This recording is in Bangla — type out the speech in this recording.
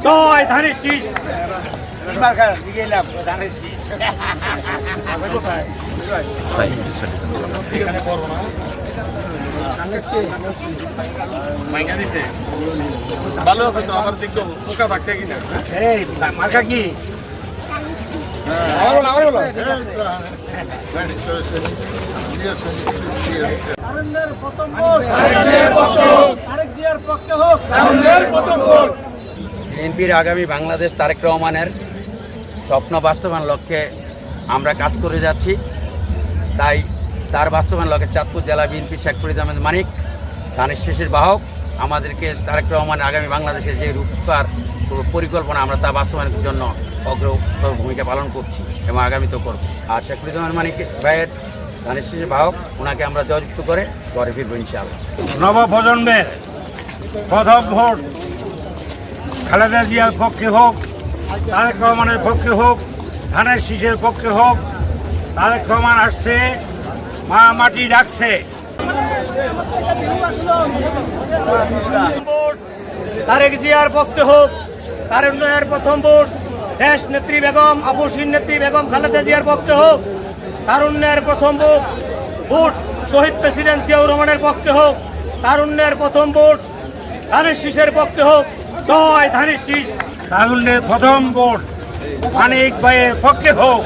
জয় ধানের শীষ মার্কা গেলাম ধানের শীষ মাইকা দিছে ভালো আছে তো আমার দেখো পোকা থাকতে কিনা এই মার্কা কি বিএনপির আগামী বাংলাদেশ তারেক রহমানের স্বপ্ন বাস্তবায়ন লক্ষ্যে আমরা কাজ করে যাচ্ছি। তাই তার বাস্তবায়ন লক্ষ্যে চাঁদপুর জেলা বিএনপি শেখ ফরিদ আহমেদ মানিক, ধানের শেষের বাহক, আমাদেরকে তারেক রহমান আগামী বাংলাদেশের যে রূপকার পরিকল্পনা আমরা তা বাস্তবায়নের জন্য অগ্র ভূমিকা পালন করছি এবং আগামীতেও করব আর শেখ ফরিদ আহমেদ মানিক ভাইয়ের ধানের শেষের বাহক, ওনাকে আমরা জয়যুক্ত করে ঘরে ফিরবো ইনশাআল্লাহ। নব প্রজন্মের প্রথম ভোট খালেদা জিয়ার পক্ষে হোক, তারেক রহমানের পক্ষে হোক, ধানের শীষের পক্ষে হোক, তারেক রহমান আসছে মা মাটি ডাকছে তারেক জিয়ার পক্ষে হোক, তার উন্নয়নের প্রথম ভোট, দেশ নেত্রী বেগম আবুসিন নেত্রী বেগম খালেদা জিয়ার পক্ষে হোক, তার উন্নয়নের প্রথম ভোট ভোট শহীদ প্রেসিডেন্ট জিয়াউর রহমানের পক্ষে হোক, তার উন্নয়নের প্রথম ভোট, ধানের শীষের পক্ষে হোক জয় ধানের শীষ। তাহলে প্রথম ভোট। মানিক ভাইয়ের পক্ষে হোক।